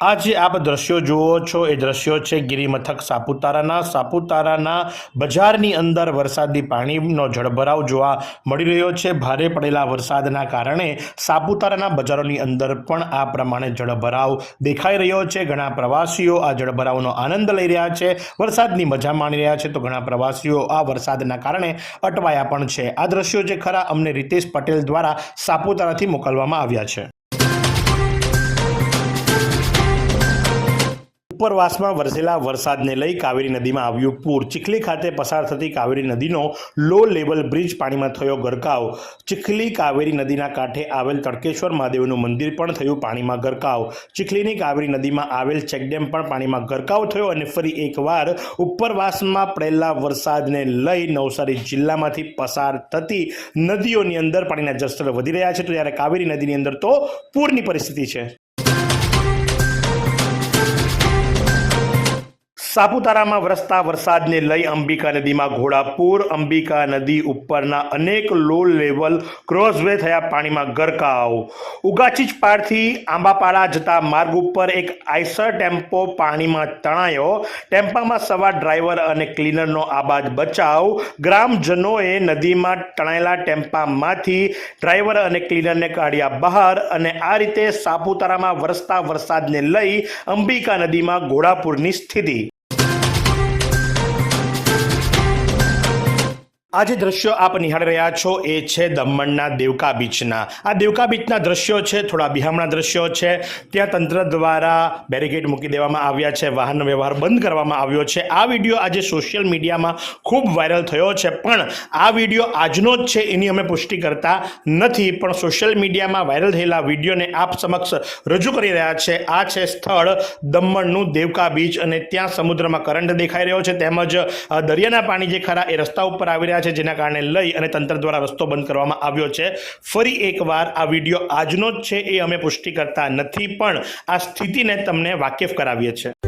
આ જે આપ દ્રશ્યો જુઓ છો. એ દ્રશ્યો છે ગિરિમથક સાપુતારાના. સાપુતારાના બજારની અંદર વરસાદી પાણીનો જળભરાવ જોવા મળી રહ્યો છે. ભારે પડેલા વરસાદના કારણે સાપુતારાના બજારોની અંદર પણ આ પ્રમાણે જળભરાવ દેખાઈ રહ્યો છે. ઘણા પ્રવાસીઓ આ જળભરાવનો આનંદ લઈ રહ્યા છે. વરસાદની મજા માણી રહ્યા છે તો ઘણા પ્રવાસીઓ આ વરસાદના કારણે અટવાયા પણ છે. આ દ્રશ્યો જે ખરા અમને રીતેશ પટેલ દ્વારા સાપુતારાથી મોકલવામાં આવ્યા છે. ઉપરવાસમાં વરસેલા વરસાદને લઈ કાવેરી નદીમાં આવ્યું પૂર. ચીખલી ખાતે પસાર થતી કાવેરી નદીનો લો લેવલ બ્રિજ પાણીમાં થયો ગરકાવ. ચીખલી કાવેરી નદીના કાંઠે આવેલ તડકેશ્વર મહાદેવનું મંદિર પણ થયું પાણીમાં ગરકાવ. ચીખલીની કાવેરી નદીમાં આવેલ ચેકડેમ પણ પાણીમાં ગરકાવ થયો અને ફરી એકવાર ઉપરવાસમાં પડેલા વરસાદને લઈ નવસારી જિલ્લામાંથી પસાર થતી નદીઓની અંદર પાણીના જળસ્તર વધી રહ્યા છે. તો ત્યારે કાવેરી નદીની અંદર તો પૂરની પરિસ્થિતિ છે. સાપુતારામાં વરસતા વરસાદને લઈ અંબિકા નદીમાં ઘોડાપુર અંબિકા નદી ઉપરના અનેક લો લેવલ ક્રોસવે થયા પાણીમાં ગરકાવ. ઉગાચીજ પારથી આંબાપાડા જતા માર્ગ ઉપર એક આઈસર ટેમ્પો પાણીમાં તણાયો. ટેમ્પામાં સવાર ડ્રાઈવર અને ક્લીનરનો આબાદ બચાવ. ગ્રામજનોએ નદીમાં તણાયેલા ટેમ્પામાંથી ડ્રાઈવર અને ક્લીનરને કાઢ્યા બહાર અને આ રીતે સાપુતારામાં વરસતા વરસાદને લઈ અંબિકા નદીમાં ઘોડાપુરની સ્થિતિ. આ જે દ્રશ્યો આપ નિહાળી રહ્યા છો એ છે દમણના દેવકા બીચના. આ દેવકા બીચના દ્રશ્યો છે, થોડા બિહામણા દ્રશ્યો છે. ત્યાં તંત્ર દ્વારા બેરિકેડ મૂકી દેવામાં આવ્યા છે વાહન વ્યવહાર બંધ કરવામાં આવ્યો છે. આ વીડિયો આજે સોશિયલ મીડિયામાં ખૂબ વાયરલ થયો છે, પણ આ વીડિયો આજનો જ છે એની અમે પુષ્ટિ કરતા નથી. પણ સોશિયલ મીડિયામાં વાયરલ થયેલા વિડીયોને આપ સમક્ષ રજૂ કરી રહ્યા છે. આ છે સ્થળ દમણનું દેવકા બીચ અને ત્યાં સમુદ્રમાં કરંટ દેખાઈ રહ્યો છે. તેમજ દરિયાના પાણી જે ખરા એ રસ્તા ઉપર આવી રહ્યા છે, જેના કારણે લઈ અને તંત્ર દ્વારા રસ્તો બંધ કરવામાં આવ્યો છે. ફરી એકવાર આ વીડિયો આજનો જ છે, એ અમે પુષ્ટિ કરતા નથી, પણ આ સ્થિતિને તમને વાકેફ કરાવીએ છીએ.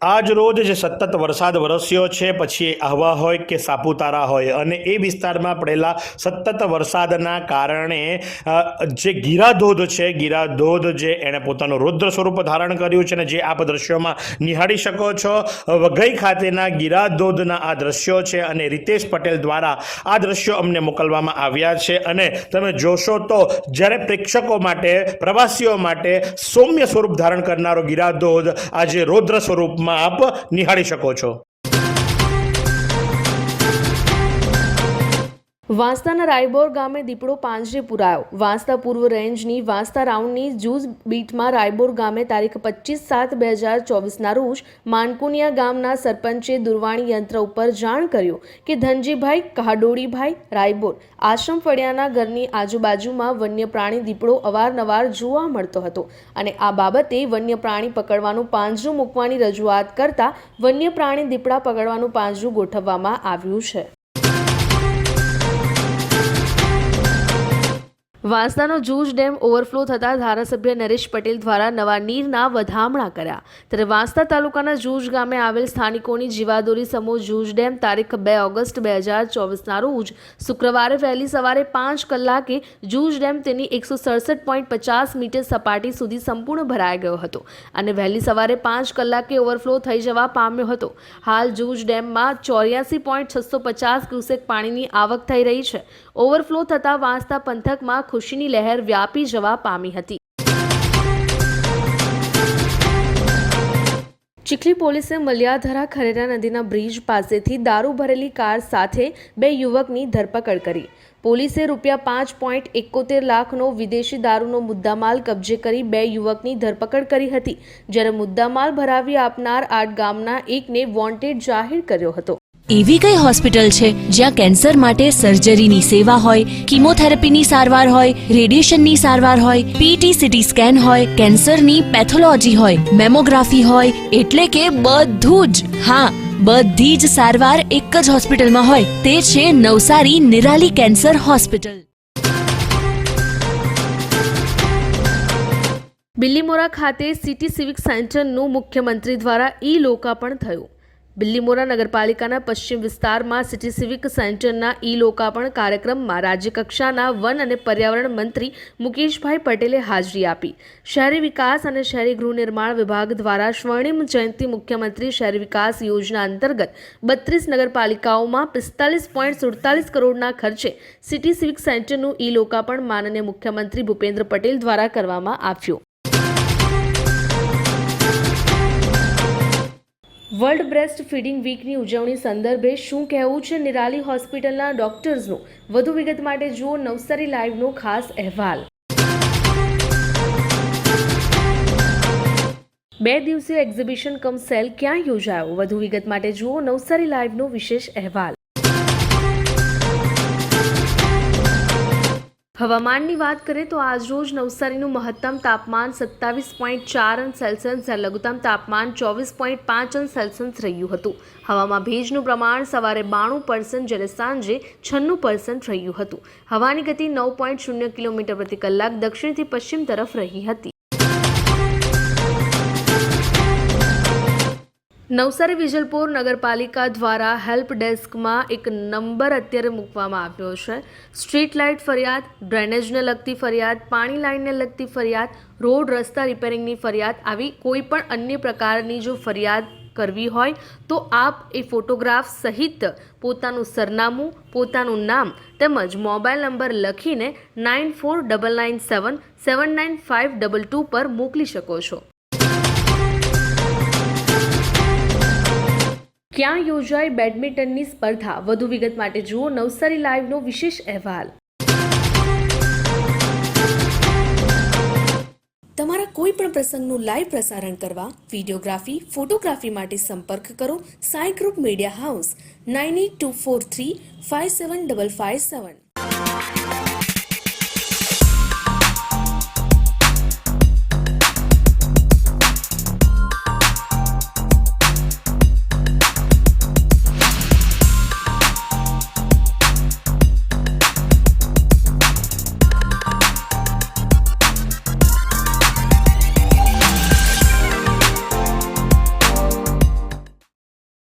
આજ રોજ જે સતત વરસાદ વરસ્યો છે, પછી આહવા હોય કે સાપુતારા હોય, અને એ વિસ્તારમાં પડેલા સતત વરસાદના કારણે જે ગીરાધોધ છે, ગીરાધોધ જે એણે પોતાનું રૌદ્ર સ્વરૂપ ધારણ કર્યું છે ને જે આપ દ્રશ્યોમાં નિહાળી શકો છો વઘઈ ખાતેના ગીરાધોધના આ દ્રશ્યો છે અને રીતેશ પટેલ દ્વારા આ દ્રશ્યો અમને મોકલવામાં આવ્યા છે. અને તમે જોશો તો જ્યારે પ્રેક્ષકો માટે, પ્રવાસીઓ માટે સૌમ્ય સ્વરૂપ ધારણ કરનારો ગિરાધોધ આજે રૌદ્ર સ્વરૂપમાં આપ નિહાળી શકો છો. વાંસદાના રાયબોર ગામે દીપડો પાંજરે પુરાયો. વાંસદા પૂર્વ રેન્જની વાંસદા રાઉન્ડની જૂજ બીટમાં રાયબોર ગામે તારીખ પચીસ સાત બે હજાર ચોવીસના રોજ માનકુનિયા ગામના સરપંચે દુરવાણી યંત્ર ઉપર જાણ કર્યું કે ધનજીભાઈ કહાડોળીભાઈ રાયબોર આશ્રમ ફળિયાના ઘરની આજુબાજુમાં વન્ય પ્રાણી દીપડો અવારનવાર જોવા મળતો હતો અને આ બાબતે વન્ય પ્રાણી પકડવાનું પાંજરું મૂકવાની રજૂઆત કરતા વન્ય પ્રાણી દીપડા પકડવાનું પાંજરું ગોઠવવામાં આવ્યું છે. વાંસદાનો જૂજ ડેમ ઓવરફ્લો થતાં ધારાસભ્ય નરેશ પટેલ દ્વારા નવા નીરના વધામણા કર્યા. ત્યારે વાંસદા તાલુકાના જૂજ ગામે આવેલ સ્થાનિકોની જીવાદોરી સમૂહ જૂજ ડેમ તારીખ બે ઓગસ્ટ બે હજાર ચોવીસના રોજ શુક્રવારે વહેલી સવારે પાંચ કલાકે જૂજ ડેમ તેની એકસો સડસઠ પોઈન્ટ પચાસ મીટર સપાટી સુધી સંપૂર્ણ ભરાઈ ગયો હતો અને વહેલી સવારે પાંચ કલાકે ઓવરફ્લો થઈ જવા પામ્યો હતો. હાલ જૂજ ડેમમાં ચોર્યાસી પોઈન્ટ છસો પચાસ ક્યુસેક પાણીની આવક થઈ રહી છે. ઓવરફ્લો થતાં વાંસદા પંથકમાં ખુશીની લહેર વ્યાપી જવા પામી હતી. ચીખલી પોલીસે મલિયાધરા ખરેરા નદીના બ્રિજ પાસેથી દારૂ ભરેલી કાર સાથે બે યુવકની ધરપકડ કરી. પોલીસે રૂપિયા પાંચ પોઈન્ટ એકોતેર લાખનો વિદેશી દારૂનો મુદ્દામાલ કબજે કરી બે યુવકની ધરપકડ કરી હતી, જ્યારે મુદ્દામાલ ભરાવી આપનાર આઠ ગામના એકને વોન્ટેડ જાહેર કર્યો હતો. એવી કઈ હોસ્પિટલ છે જ્યાં કેન્સર માટે સર્જરીની સેવા હોય, કિમોથેરાપીની સારવાર હોય, રેડિયેશનની સારવાર હોય પીટી સીટી સ્કેન હોય, કેન્સરની પેથોલોજી હોય, મેમોગ્રાફી હોય, એટલે કે બધું જ. હા, બધી જ સારવાર એક જ હોસ્પિટલમાં હોય. તે છે નવસારી નિરાલી કેન્સર હોસ્પિટલ. બિલ્લીમોરા ખાતે સિટી સિવિક સેન્ટરનું મુખ્યમંત્રી દ્વારા ઈ લોકાર્પણ થયું. બિલ્લીમોરા નગરપાલિકાના પશ્ચિમ વિસ્તારમાં સિટી સિવિક સેન્ટરના ઈ લોકાર્પણ કાર્યક્રમમાં રાજ્યકક્ષાના વન અને પર્યાવરણ મંત્રી મુકેશભાઈ પટેલે હાજરી આપી. શહેરી વિકાસ અને શહેરી ગૃહનિર્માણ વિભાગ દ્વારા સ્વર્ણિમ જયંતિ મુખ્યમંત્રી શહેરી વિકાસ યોજના અંતર્ગત બત્રીસ નગરપાલિકાઓમાં પિસ્તાલીસ પોઈન્ટ સુડતાલીસ કરોડના ખર્ચે સિટી સિવિક સેન્ટરનું ઈ લોકાર્પણ માનનીય મુખ્યમંત્રી ભૂપેન્દ્ર પટેલ દ્વારા કરવામાં આવ્યું. વર્લ્ડ બ્રેસ્ટ ફીડિંગ વીકની ઉજવણી સંદર્ભે શું કહેવું છે નિરાલી હોસ્પિટલના ડોક્ટર્સનું? વધુ વિગત માટે જુઓ નવસારી લાઈવનો ખાસ અહેવાલ. બે દિવસીય એક્ઝિબિશન કમ સેલ ક્યાં યોજાયો? વધુ વિગત માટે જુઓ નવસારી લાઈવનો વિશેષ અહેવાલ. હવામાનની વાત કરીએ તો આજરોજ નવસારીનું મહત્તમ તાપમાન સત્તાવીસ પોઈન્ટ ચાર અંશ સેલ્સિયસ જ્યારે લઘુત્તમ તાપમાન ચોવીસ પોઈન્ટ પાંચ અંશ સેલ્સિયસ રહ્યું હતું. હવામાં ભેજનું પ્રમાણ સવારે બાણું પર્સન્ટ જ્યારે સાંજે છન્નું પર્સન્ટ રહ્યું હતું. હવાની ગતિ નવ પોઈન્ટ શૂન્ય કિલોમીટર પ્રતિ કલાક દક્ષિણથી પશ્ચિમ તરફ રહી હતી. નવસારી વિજલપોર નગરપાલિકા દ્વારા હેલ્પ ડેસ્કમાં એક નંબર અત્યારે મૂકવામાં આવ્યો છે. સ્ટ્રીટ લાઇટ ફરિયાદ, ડ્રેનેજને લગતી ફરિયાદ, પાણી લાઇનને લગતી ફરિયાદ, રોડ રસ્તા રિપેરિંગની ફરિયાદ આવી કોઈ પણ અન્ય પ્રકારની જો ફરિયાદ કરવી હોય તો આપ એ ફોટોગ્રાફ સહિત પોતાનું સરનામું, પોતાનું નામ તેમજ મોબાઈલ નંબર લખીને nine four double nine seven seven nine five double two પર મોકલી શકો છો. ક્યાં યોજાઈ બેડમિન્ટનની સ્પર્ધા? વધુ વિગત માટે જુઓ નવસારી લાઈવનો વિશેષ અહેવાલ. તમારા કોઈ પણ પ્રસંગનું લાઈવ પ્રસારણ કરવા વિડીયોગ્રાફી, ફોટોગ્રાફી માટે સંપર્ક કરો Sai group media house, nine eight two four three five seven double five seven.